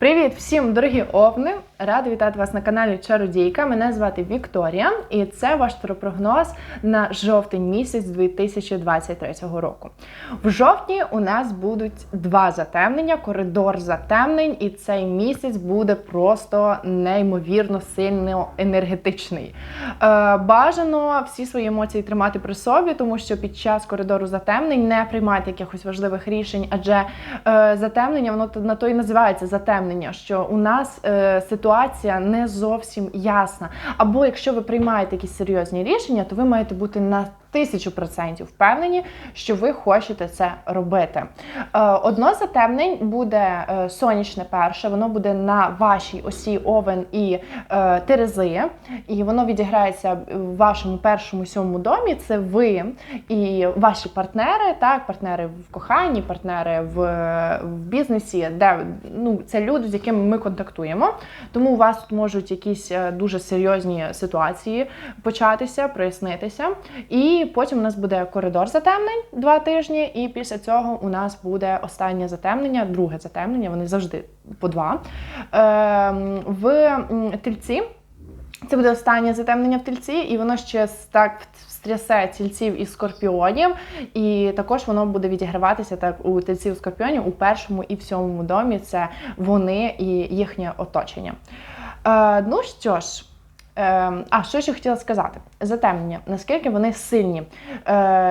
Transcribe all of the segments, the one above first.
Привіт всім, дорогі овни! Рада вітати вас на каналі Чародійка. Мене звати Вікторія, і це ваш прогноз на жовтень місяць 2023 року. В жовтні у нас будуть два затемнення, коридор затемнень, і цей місяць буде просто неймовірно сильно енергетичний. Е, бажано всі свої емоції тримати при собі, тому що під час коридору затемнень не приймайте якихось важливих рішень, адже е, затемнення воно на то і називається затемнення, що у нас е, ситуація не зовсім ясна. Або якщо ви приймаєте якісь серйозні рішення, то ви маєте бути на тисячу процентів впевнені, що ви хочете це робити. Е, Одно затемнень буде е, сонячне перше, воно буде на вашій осі Овен і е, Терези, і воно відіграється в вашому першому сьомому домі. Це ви і ваші партнери, так, партнери в коханні, партнери в, в бізнесі, де ну, це люди, з якими ми контактуємо. Тому у вас тут можуть якісь дуже серйозні ситуації початися, прояснитися. І потім у нас буде коридор затемнень два тижні, і після цього у нас буде останнє затемнення, друге затемнення. Вони завжди по два. Е, в м, тельці. Це буде останнє затемнення в тельці, і воно ще так стрясе тільців і скорпіонів. І також воно буде відіграватися так у тельців скорпіонів у першому і в сьомому домі. Це вони і їхнє оточення. Е, ну що ж. Е, а що ще хотіла сказати? Затемнення. Наскільки вони сильні?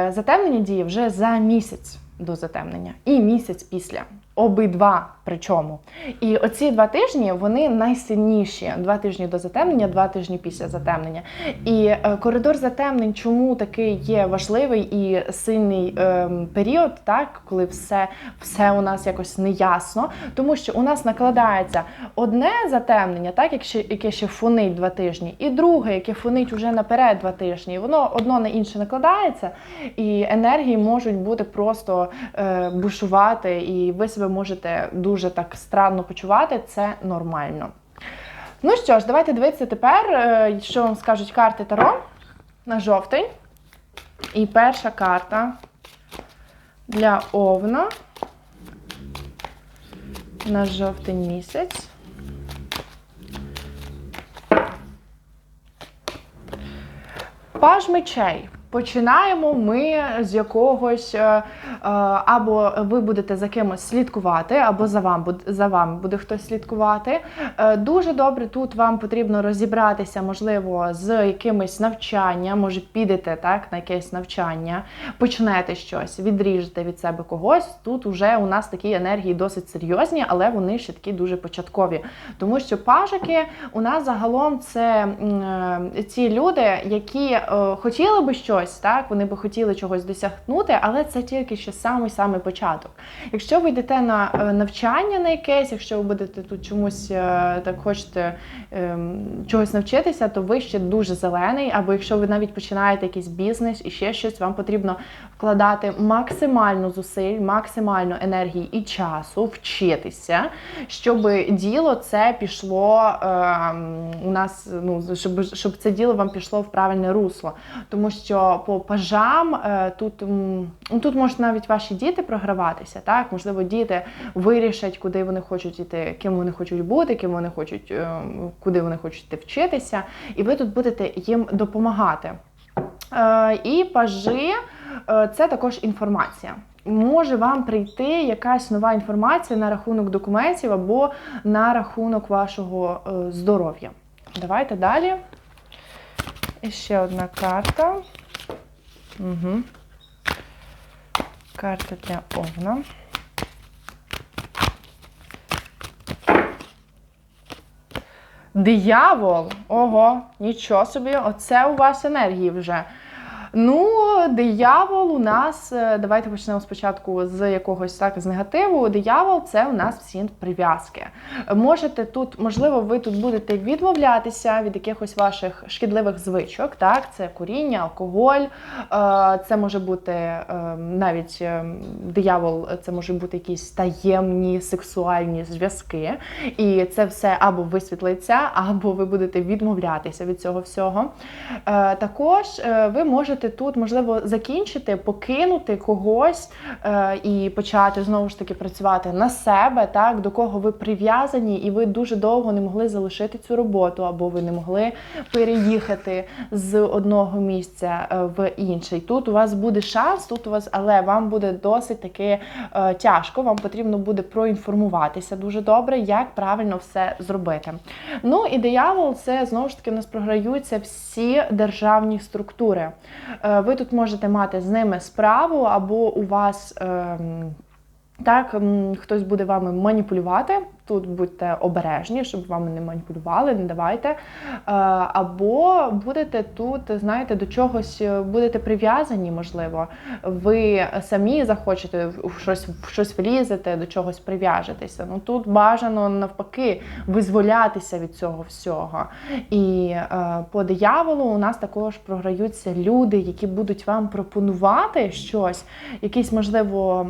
Затемнені затемнення діє вже за місяць до затемнення і місяць після. Обидва причому. І оці два тижні вони найсильніші. Два тижні до затемнення, два тижні після затемнення. І е, коридор затемнень, чому такий є важливий і сильний е, період, так коли все, все у нас якось неясно, тому що у нас накладається одне затемнення, так як ще, яке ще фонить два тижні, і друге, яке фонить уже наперед два тижні. Воно одно на інше накладається, і енергії можуть бути просто бушувати, і ви себе можете дуже так странно почувати. Це нормально. Ну що ж, давайте дивитися тепер, е, що вам скажуть карти Таро на жовтень. І перша карта для Овна на жовтень місяць. Паж мечей. Починаємо ми з якогось е, е, або ви будете за кимось слідкувати, або за вам за вами буде хтось слідкувати. Е, Дуже добре тут вам потрібно розібратися, можливо, з якимось навчанням, може підете так на якесь навчання, почнете щось, відріжете від себе когось. Тут уже у нас такі енергії досить серйозні, але вони ще такі дуже початкові. Тому що пажики у нас загалом це ці люди, які хотіли би щось, так вони би хотіли чогось досягнути, але це тільки ще самий самий початок. Якщо ви йдете на е, навчання на якесь, якщо ви будете тут чомусь е, так хочете ем, чогось навчитися, то ви ще дуже зелений. Або якщо ви навіть починаєте якийсь бізнес і ще щось, вам потрібно вкладати максимально зусиль, максимально енергії і часу, вчитися, щоб діло це пішло ем, у нас, ну щоб, щоб це діло вам пішло в правильне русло. Тому що по пажам е, тут, м, ну, тут можуть навіть ваші діти програватися. Так, можливо, діти вирішать, куди вони хочуть іти, ким вони хочуть бути, ким вони хочуть, е, куди вони хочуть йти вчитися, і ви тут будете їм допомагати. Е, І пажи е, це також інформація. Може вам прийти якась нова інформація на рахунок документів або на рахунок вашого е, здоров'я. Давайте далі. І ще одна карта. Угу. Карта для Овна. Диявол! Ого, нічого собі, оце у вас енергії вже. Ну, диявол у нас, е, давайте почнемо спочатку з якогось так з негативу. Диявол це у нас всі прив'язки. Можете тут, можливо, ви тут будете відмовлятися від якихось ваших шкідливих звичок. Так, це куріння, алкоголь, е, це може бути е, навіть диявол, це може бути якісь таємні сексуальні зв'язки. І це все або висвітлиться, або ви будете відмовлятися від цього всього. Також ви можете тут, можливо, закінчити, покинути когось е, і почати знову ж таки працювати на себе, так, до кого ви прив'язані. і ви дуже довго не могли залишити цю роботу, або ви не могли переїхати з одного місця е, в інший. Тут у вас буде шанс, тут у вас, але вам буде досить таки е, тяжко. Вам потрібно буде проінформуватися дуже добре, як правильно все зробити. Ну і диявол це знову ж таки в нас програються всі державні структури. Е, ви тут можете мати з ними справу, або у вас. ем, так, хтось буде вами маніпулювати. Тут будьте обережні, щоб вами не маніпулювали, не давайте. Е, Або будете тут, знаєте, до чогось е, будете прив'язані, можливо. Ви самі захочете в щось, в щось влізете, до чогось прив'яжетеся. Ну тут бажано навпаки визволятися від цього всього. І е, по дияволу у нас також програються люди, які будуть вам пропонувати щось, якісь, можливо,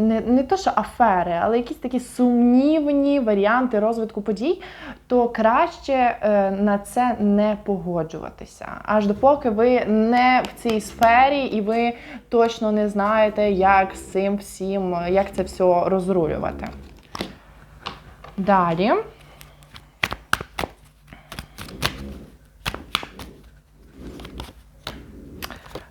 не, не то, що афери, але якісь такі сумнівні варіанти розвитку подій, то краще е, на це не погоджуватися. Аж допоки ви не в цій сфері і ви точно не знаєте, як з цим всім, як це все розрулювати. Далі.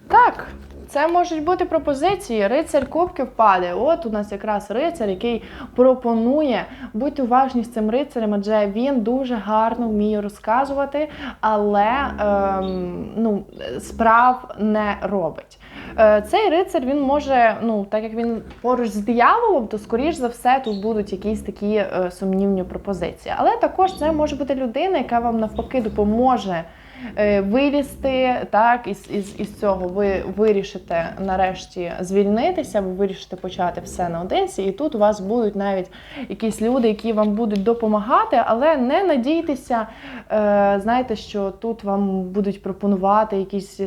Так, це можуть бути пропозиції. Рицар кубків падає. От у нас якраз рицар, який пропонує будьте уважні з цим рицарем, адже він дуже гарно вміє розказувати, але ем, ну, справ не робить. Е, Цей рицар він може, ну так як він поруч з дияволом, то скоріш за все тут будуть якісь такі е, сумнівні пропозиції. Але також це може бути людина, яка вам навпаки допоможе вилізти так із, із, із цього. Ви вирішите нарешті звільнитися, ви вирішите почати все наодинці, і тут у вас будуть навіть якісь люди, які вам будуть допомагати, але не надійтеся, е, знаєте, що тут вам будуть пропонувати якісь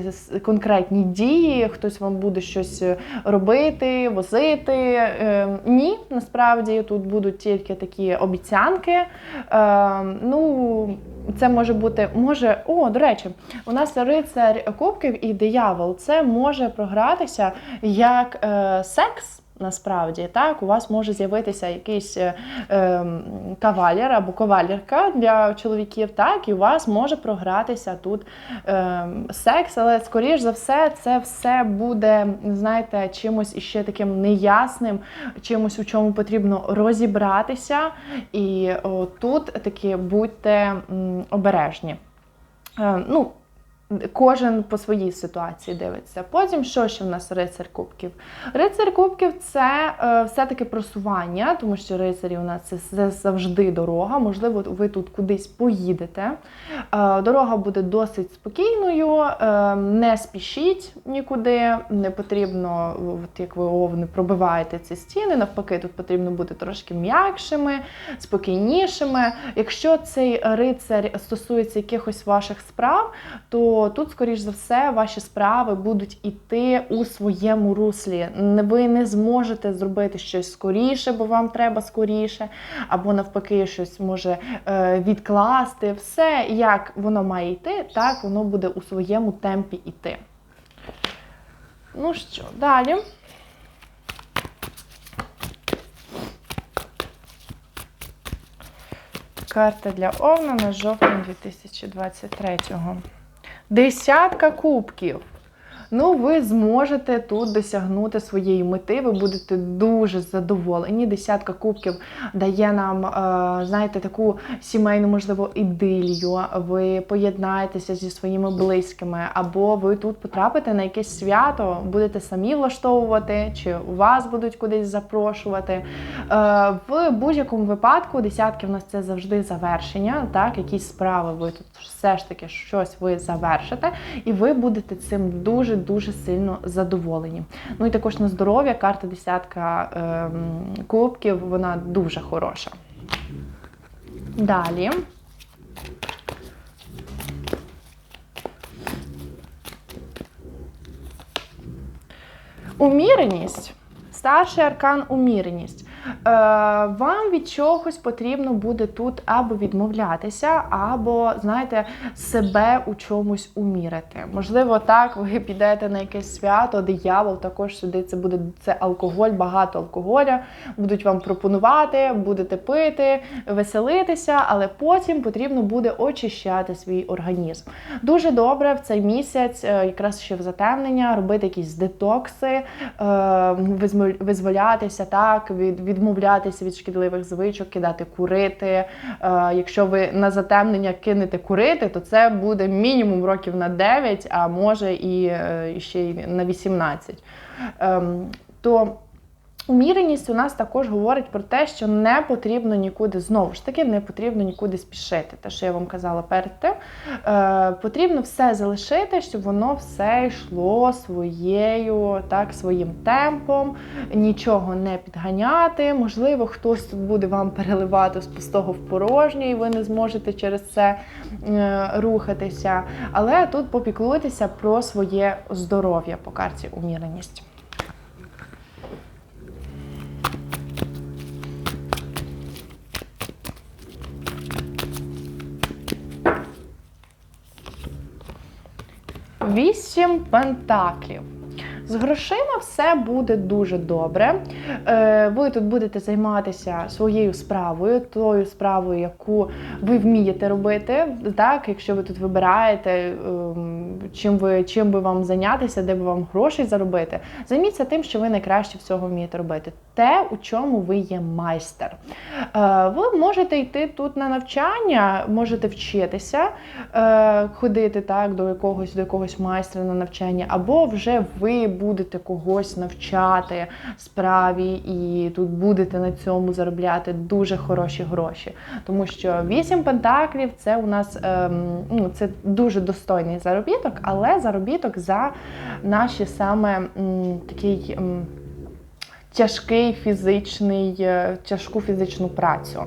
конкретні дії, хтось вам буде щось робити, возити. Е, ні, насправді тут будуть тільки такі обіцянки. Е, ну, це може бути, може, о, до речі, у нас рицар кубків і диявол. Це може програтися як е, секс. Насправді, так, у вас може з'явитися якийсь е, ем, кавалер або кавалерка для чоловіків, так, і у вас може програтися тут ем, секс, але скоріш за все, це все буде, знаєте, чимось іще таким неясним, чимось, у чому потрібно розібратися. І о, тут таки будьте м, обережні. Е, ну, Кожен по своїй ситуації дивиться. Потім, що ще в нас рицар кубків? Рицар кубків це е, все-таки просування, тому що рицарі у нас це, це завжди дорога. Можливо, ви тут кудись поїдете. Е, дорога буде досить спокійною, е, не спішіть нікуди, не потрібно, от як ви овни, пробиваєте ці стіни. Навпаки, тут потрібно бути трошки м'якшими, спокійнішими. Якщо цей рицар стосується якихось ваших справ, то тут, скоріш за все, ваші справи будуть іти у своєму руслі. Ви не зможете зробити щось скоріше, бо вам треба скоріше, або навпаки, щось може е, відкласти. Все, як воно має йти, так воно буде у своєму темпі йти. Ну що, далі. Карта для Овна на жовтень 2023-го. Десятка кубків. Ну, ви зможете тут досягнути своєї мети, ви будете дуже задоволені. Десятка кубків дає нам, е, знаєте, таку сімейну, можливо, ідилію. Ви поєднаєтеся зі своїми близькими, або ви тут потрапите на якесь свято, будете самі влаштовувати, чи вас будуть кудись запрошувати. Е, В будь-якому випадку десятки в нас це завжди завершення. Так, якісь справи ви тут все ж таки щось ви завершите, і ви будете цим дуже дуже сильно задоволені. Ну і також на здоров'я карта десятка ем, кубків, вона дуже хороша. Далі. Уміреність. Старший аркан уміреність. Вам від чогось потрібно буде тут або відмовлятися, або, знаєте, себе у чомусь умірити. Можливо, так, ви підете на якесь свято, диявол також сюди це буде це алкоголь, багато алкоголя, будуть вам пропонувати, будете пити, веселитися, але потім потрібно буде очищати свій організм. Дуже добре в цей місяць, е, якраз ще в затемнення, робити якісь детокси, е, визволятися, так, від, відмовлятися від шкідливих звичок, кидати курити. Е, якщо ви на затемнення кинете курити, то це буде мінімум років на 9, а може і ще й на 18. Ем, то Уміреність у нас також говорить про те, що не потрібно нікуди, знову ж таки, не потрібно нікуди спішити. Те, що я вам казала перед тим, е, потрібно все залишити, щоб воно все йшло своєю, так, своїм темпом, нічого не підганяти. Можливо, хтось тут буде вам переливати з пустого в порожнє, і ви не зможете через це е, рухатися. Але тут попіклуйтеся про своє здоров'я по карті уміреність. Вісім пентаклів. З грошима все буде дуже добре. Е, ви тут будете займатися своєю справою, тою справою, яку ви вмієте робити. Так, Якщо ви тут вибираєте, ем, чим ви чим би вам зайнятися, де би вам грошей заробити, займіться тим, що ви найкраще всього вмієте робити. Те, у чому ви є майстер. Е, ви можете йти тут на навчання, можете вчитися, е, ходити так до якогось до якогось майстра на навчання, або вже ви будете когось навчати справі, і тут будете на цьому заробляти дуже хороші гроші. Тому що вісім пентаклів це у нас ем, ну, це дуже достойний заробіток, але заробіток за наші саме такий. Тяжкий фізичний, е, тяжку фізичну працю.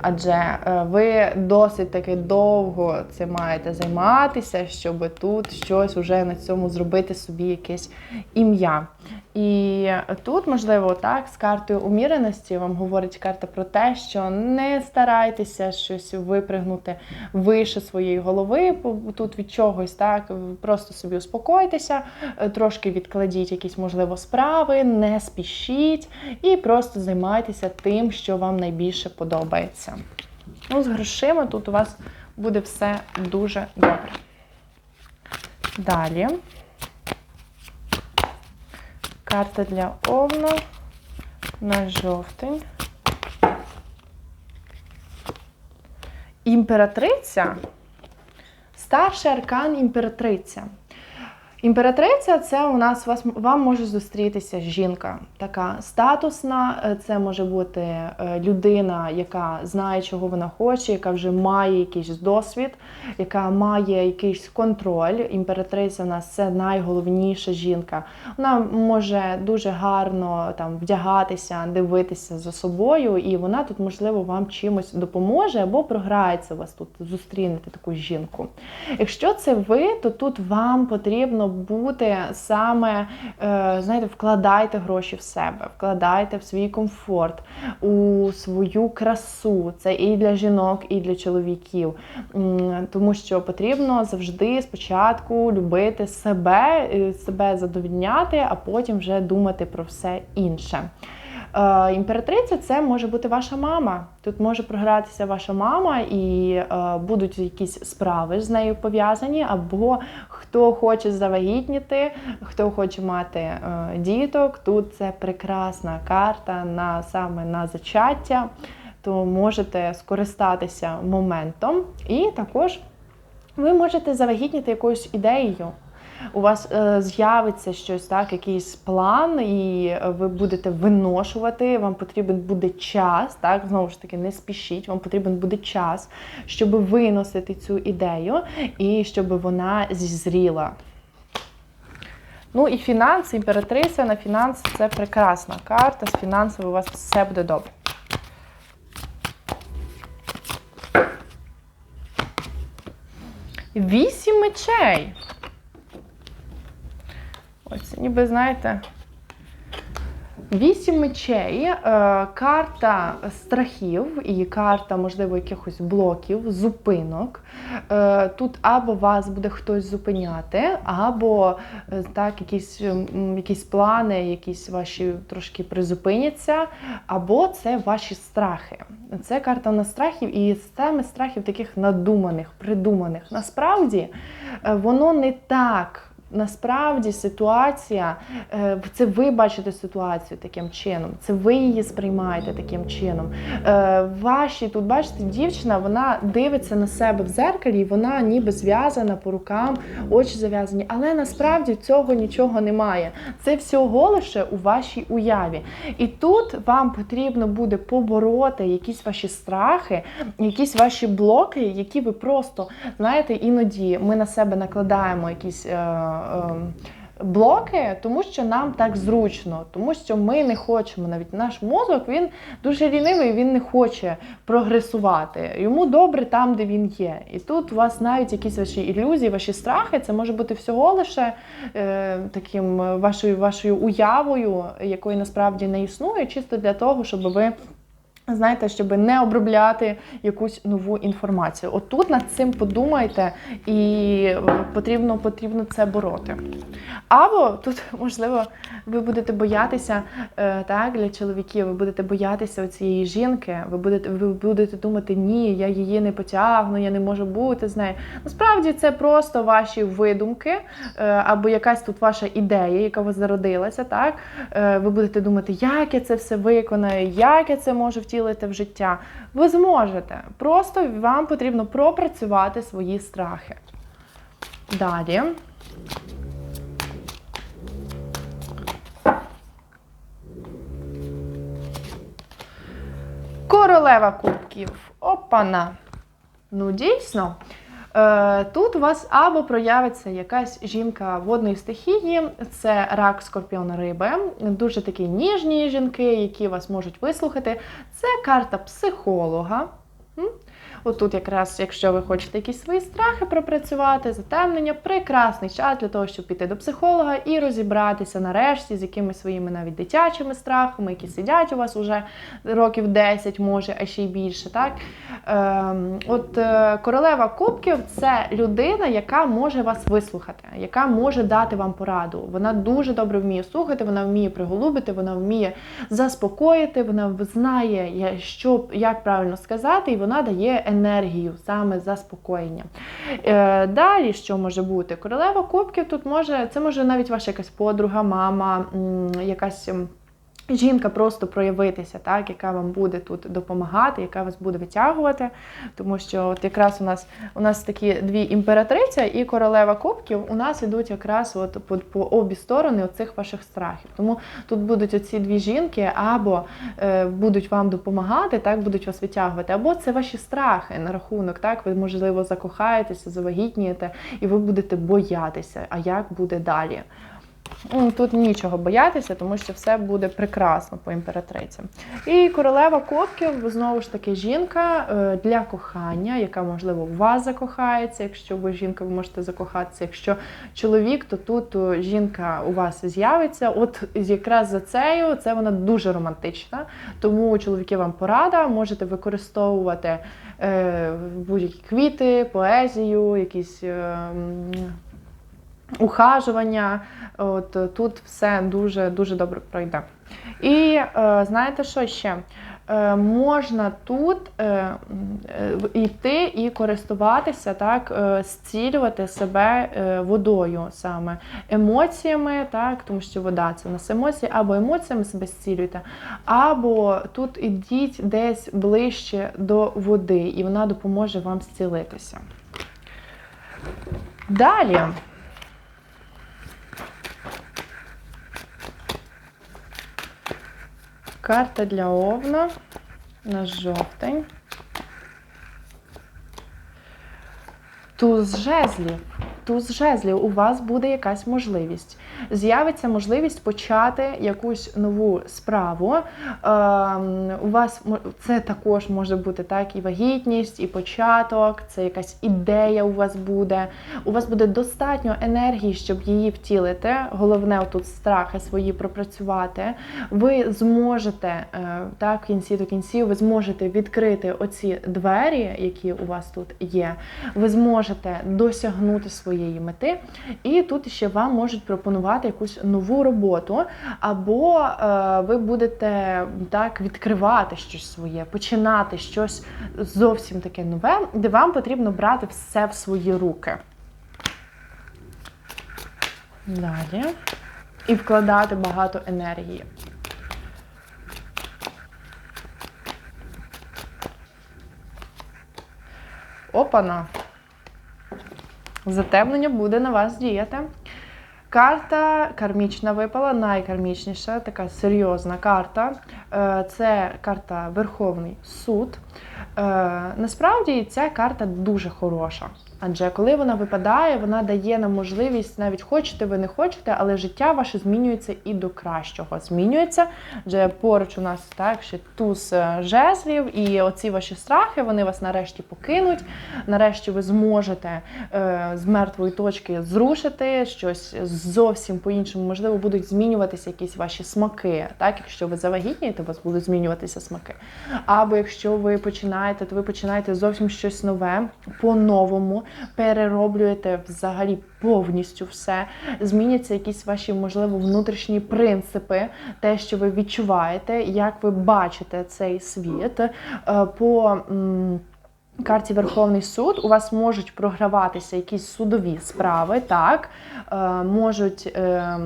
Адже е, ви досить таки довго цим маєте займатися, щоб тут щось уже на цьому зробити собі якесь ім'я. І тут, можливо, так, з картою уміреності вам говорить карта про те, що не старайтеся щось випригнути вище своєї голови, тут від чогось, так, просто собі успокойтеся, е, трошки відкладіть якісь, можливо, справи, не спішіть і просто займайтеся тим, що вам найбільше подобається. Ну, З грошима тут у вас буде все дуже добре. Далі. Карта для овна на жовтень. Імператриця. Старший аркан імператриця. Імператриця це у нас вас вам може зустрітися жінка, така статусна. Е, це може бути е, людина, яка знає, чого вона хоче, яка вже має якийсь досвід, яка має якийсь контроль. Імператриця у нас це найголовніша жінка. Вона може дуже гарно там вдягатися, дивитися за собою, і вона тут, можливо, вам чимось допоможе або програється вас тут зустрінете таку жінку. Якщо це ви, то тут вам потрібно бути саме, е, знаєте, вкладайте гроші в себе, вкладайте в свій комфорт, у свою красу. Це і для жінок, і для чоловіків. Тому що потрібно завжди спочатку любити себе, е, себе задовільняти, а потім вже думати про все інше. Е, імператриця це може бути ваша мама. Тут може програтися ваша мама, і будуть якісь справи з нею пов'язані, або хто хоче завагітніти, хто хоче мати е, діток. Тут це прекрасна карта на саме на зачаття, то можете скористатися моментом, і також ви можете завагітніти якоюсь ідеєю у вас е, з'явиться щось, так, якийсь план, і ви будете виношувати. Вам потрібен буде час, так, знову ж таки, не спішіть, вам потрібен буде час, щоб виносити цю ідею і щоб вона зізріла. Ну і фінанси, імператриця на фінанси це прекрасна карта. З фінансами у вас все буде добре. Вісім мечей. Ніби, знаєте, Вісім мечей, е, карта страхів і карта, можливо, якихось блоків, зупинок. Е, Тут або вас буде хтось зупиняти, або е, так, якісь, якісь плани, якісь ваші трошки призупиняться, або це ваші страхи. Це карта на страхів, і саме страхів таких надуманих, придуманих. Насправді воно не так. Насправді ситуація, е, це ви бачите ситуацію таким чином, це ви її сприймаєте таким чином. Е, Ваші тут бачите, дівчина вона дивиться на себе в зеркалі, і вона ніби зв'язана по рукам, очі зав'язані, але насправді цього нічого немає. Це всього лише у вашій уяві. І тут вам потрібно буде побороти якісь ваші страхи, якісь ваші блоки, які ви просто знаєте, іноді ми на себе накладаємо якісь. Е, е, Блоки, тому що нам так зручно, тому що ми не хочемо. Навіть наш мозок він дуже лінивий, він не хоче прогресувати. Йому добре там, де він є. І тут у вас навіть якісь ваші ілюзії, ваші страхи, це може бути всього лише е, таким е, вашою вашою уявою, якої насправді не існує, чисто для того, щоб ви. Знаєте, щоб не обробляти якусь нову інформацію. Отут над цим подумайте, і потрібно потрібно це бороти. Або тут, можливо, ви будете боятися е, так, для чоловіків, ви будете боятися цієї жінки, ви будете, ви будете думати, ні, я її не потягну, я не можу бути з нею. Насправді це просто ваші видумки, е, або якась тут ваша ідея, яка у вас зародилася. Так? Е, ви будете думати, як я це все виконаю, як я це можу втілити в життя. Ви зможете. Просто вам потрібно пропрацювати свої страхи. Далі. Королева кубків. Опана. Ну, дійсно. Е, Тут у вас або проявиться якась жінка водної стихії, це рак, скорпіон, риби. Дуже такі ніжні жінки, які вас можуть вислухати. Це карта психолога. Отут, якраз, якщо ви хочете якісь свої страхи пропрацювати, затемнення, прекрасний час для того, щоб піти до психолога і розібратися нарешті з якимись своїми навіть дитячими страхами, які сидять у вас уже років 10, може, а ще й більше. Так? Ем, от е, королева кубків це людина, яка може вас вислухати, яка може дати вам пораду. Вона дуже добре вміє слухати, вона вміє приголубити, вона вміє заспокоїти, вона знає, що, як правильно сказати, і вона дає енергію, саме заспокоєння. Е, далі, що може бути? Королева кубків тут може, це може навіть ваша якась подруга, мама, якась. Жінка просто проявитися, так, яка вам буде тут допомагати, яка вас буде витягувати. Тому що от якраз у нас у нас такі дві імператриця і королева кубків у нас ідуть якраз от по, по обі сторони оцих ваших страхів. Тому тут будуть оці дві жінки, або е, будуть вам допомагати, так будуть вас витягувати, або це ваші страхи на рахунок. Так, ви можливо закохаєтеся, завагітнієте, і ви будете боятися. А як буде далі? М, Тут нічого боятися, тому що все буде прекрасно по імператрицям. І королева кубків, знову ж таки, жінка е, для кохання, яка, можливо, в вас закохається. Якщо ви жінка, ви можете закохатися. Якщо чоловік, то тут е, жінка у вас з'явиться. От якраз за цею це вона дуже романтична. Тому чоловіки вам порада, можете використовувати е, будь-які квіти, поезію, якісь. Ухажування, от тут все дуже дуже добре пройде. І е, знаєте, що ще? Е, можна тут е, е, йти і користуватися, так, зцілювати себе водою саме емоціями, так, тому що вода це у нас емоції, або емоціями себе зцілюйте, або тут ідіть десь ближче до води, і вона допоможе вам зцілитися. Далі. Карта для Овна на жовтень. Туз жезлів. туз жезлів, у вас буде якась можливість. З'явиться можливість почати якусь нову справу. Ем, у вас це також може бути так і вагітність, і початок, це якась ідея у вас буде. У вас буде достатньо енергії, щоб її втілити. Головне тут страхи свої пропрацювати. Ви зможете е, так в кінці до кінців, ви зможете відкрити оці двері, які у вас тут є. Ви зможете досягнути своєї мети, і тут ще вам можуть пропонувати якусь нову роботу, або е, ви будете так відкривати щось своє, починати щось зовсім таке нове, де вам потрібно брати все в свої руки. Далі. І вкладати багато енергії. Опана. Затемнення буде на вас діяти. Карта кармічна випала, найкармічніша, така серйозна карта. Е, Це карта Верховний суд. Е, Насправді ця карта дуже хороша. Адже коли вона випадає, вона дає нам можливість, навіть хочете ви не хочете, але життя ваше змінюється і до кращого. Змінюється. Адже поруч у нас так ще туз е, жезлів, і оці ваші страхи вони вас нарешті покинуть. Нарешті ви зможете е, з мертвої точки зрушити щось зовсім по-іншому. Можливо, будуть змінюватися якісь ваші смаки. Так, якщо ви завагітнієте, у вас будуть змінюватися смаки. Або якщо ви починаєте, то ви починаєте зовсім щось нове, по-новому, перероблюєте взагалі повністю все. Зміняться якісь ваші, можливо, внутрішні принципи, те, що ви відчуваєте, як ви бачите цей світ. Е, по карті Верховний суд у вас можуть програватися якісь судові справи, так е, можуть е,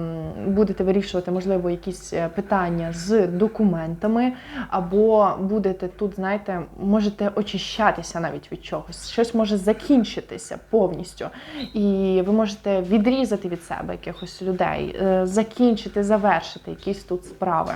будете вирішувати, можливо, якісь е, питання з документами, або будете тут, знаєте, можете очищатися навіть від чогось. Щось може закінчитися повністю, і ви можете відрізати від себе якихось людей, е, закінчити, завершити якісь тут справи.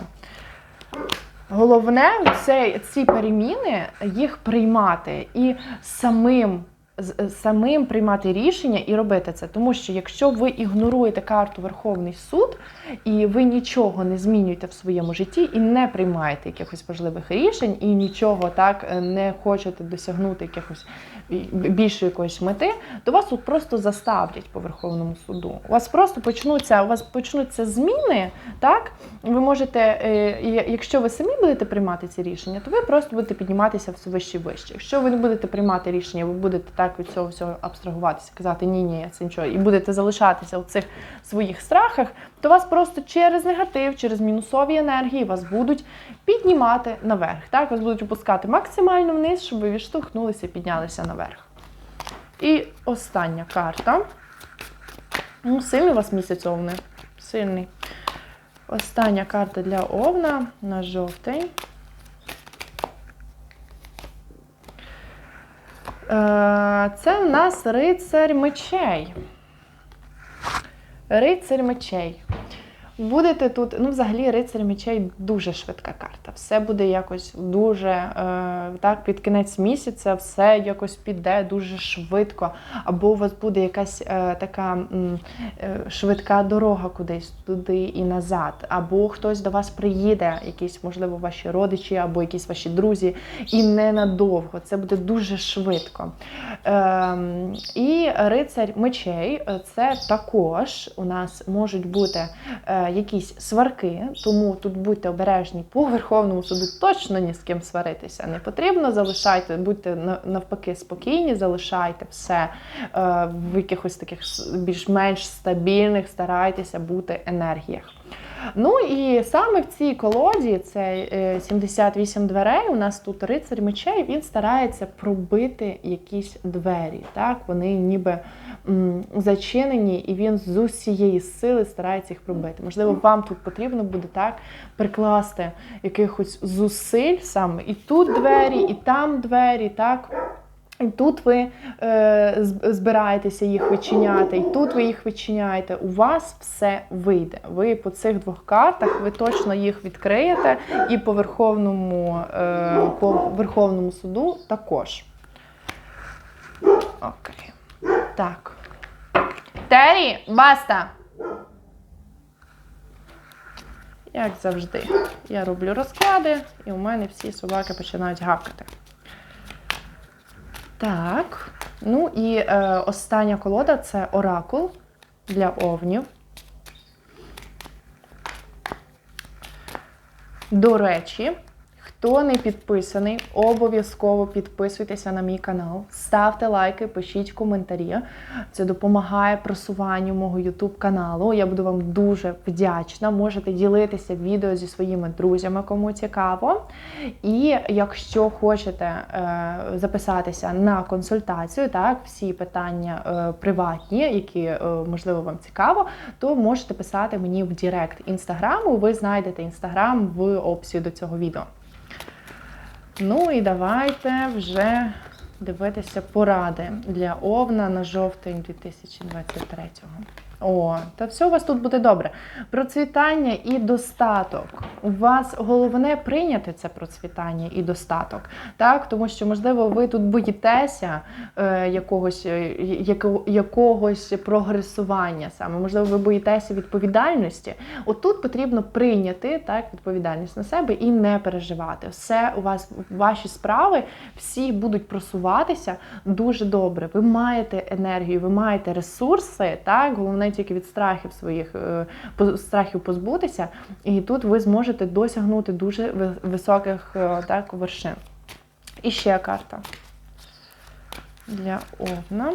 Головне це ці переміни їх приймати і самим. з- Самим приймати рішення і робити це, тому що якщо ви ігноруєте карту Верховний суд і ви нічого не змінюєте в своєму житті і не приймаєте якихось важливих рішень, і нічого так е, не хочете досягнути якихось бі- більшої якоїсь мети, то вас тут просто заставлять по Верховному суду. У вас просто почнуться, у вас почнуться зміни, так ви можете, е, якщо ви самі будете приймати ці рішення, то ви просто будете підніматися все вище і вище. Якщо ви не будете приймати рішення, ви будете так від цього всього абстрагуватися, казати ні, ні, я це нічого, і будете залишатися в цих своїх страхах, то вас просто через негатив, через мінусові енергії вас будуть піднімати наверх. Так, вас будуть опускати максимально вниз, щоб ви відштовхнулися піднялися наверх. І остання карта. Ну, сильний у вас місяць овни. Сильний. Остання карта для Овна на жовтий. Е, Це в нас рицарь мечей. Рицарь мечей. Будете тут, ну, взагалі, рицарь мечей дуже швидка карта. Все буде якось дуже е, так, під кінець місяця, все якось піде дуже швидко. Або у вас буде якась е, така е, швидка дорога кудись туди і назад, або хтось до вас приїде, якісь, можливо, ваші родичі, або якісь ваші друзі, і ненадовго. Це буде дуже швидко. Ем, і рицарь мечей е, це також у нас можуть бути е, якісь сварки, тому тут будьте обережні по Верховному суду, точно ні з ким сваритися не потрібно. Залишайте, будьте навпаки спокійні, залишайте все е, в якихось таких більш-менш стабільних, старайтеся бути енергіях. Ну і саме в цій колоді, це е, 78 дверей. У нас тут рицарь мечей, він старається пробити якісь двері. Так, вони ніби м, зачинені, і він з усієї сили старається їх пробити. Можливо, вам тут потрібно буде так прикласти якихось зусиль саме і тут двері, і там двері, так. І тут ви е, збираєтеся їх вичиняти, і тут ви їх вичиняєте. У вас все вийде. Ви по цих двох картах ви точно їх відкриєте, і по Верховному, е, по Верховному суду також. Окей. Так. Тері, баста! Як завжди, я роблю розклади, і у мене всі собаки починають гавкати. Так. Ну і е, остання колода це оракул для овнів. До речі, хто не підписаний, обов'язково підписуйтеся на мій канал, ставте лайки, пишіть коментарі. Це допомагає просуванню мого YouTube каналу. Я буду вам дуже вдячна. Можете ділитися відео зі своїми друзями, кому цікаво. І якщо хочете е, записатися на консультацію, так, всі питання е, приватні, які е, можливо вам цікаво, то можете писати мені в Директ інстаграму. Ви знайдете інстаграм в описі до цього відео. Ну і давайте вже дивитися поради для Овна на жовтень 2023-го. О, та все у вас тут буде добре. Процвітання і достаток. У вас головне прийняти це процвітання і достаток. Так? Тому що, можливо, ви тут боїтеся е, якогось, е, яко- якогось прогресування саме. Можливо, ви боїтеся відповідальності. Отут потрібно прийняти так, відповідальність на себе і не переживати. Все у вас, ваші справи всі будуть просуватися дуже добре. Ви маєте енергію, ви маєте ресурси. Так, головне тільки від страхів своїх е, страхів позбутися, і тут ви зможете досягнути дуже високих е, так, вершин. І ще карта для овна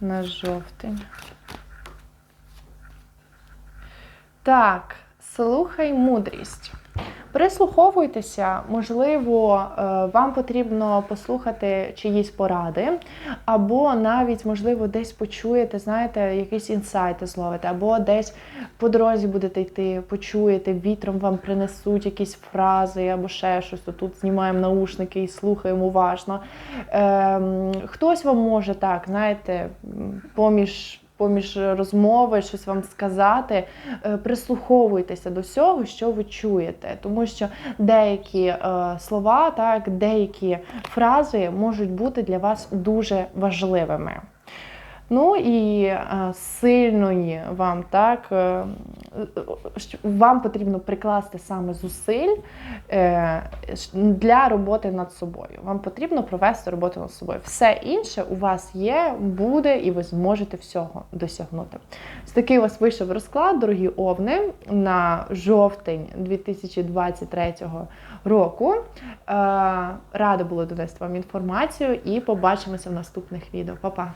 на жовтень. Так, слухай мудрість. Прислуховуйтеся, можливо, е, вам потрібно послухати чиїсь поради, або навіть, можливо, десь почуєте, знаєте, якісь інсайти зловите, або десь по дорозі будете йти, почуєте, вітром вам принесуть якісь фрази або ще щось. То Тут знімаємо наушники і слухаємо уважно. Ем, хтось вам може так, знаєте, поміж. Поміж розмови щось вам сказати, е, прислуховуйтеся до всього, що ви чуєте, тому що деякі е, слова, так, деякі фрази можуть бути для вас дуже важливими. Ну і е, сильної вам так е, вам потрібно прикласти саме зусиль е, для роботи над собою. Вам потрібно провести роботу над собою. Все інше у вас є, буде, і ви зможете всього досягнути. Ось такий у вас вийшов розклад, дорогі овни, на жовтень 2023 року. Рада була донести вам інформацію і побачимося в наступних відео. Па-па!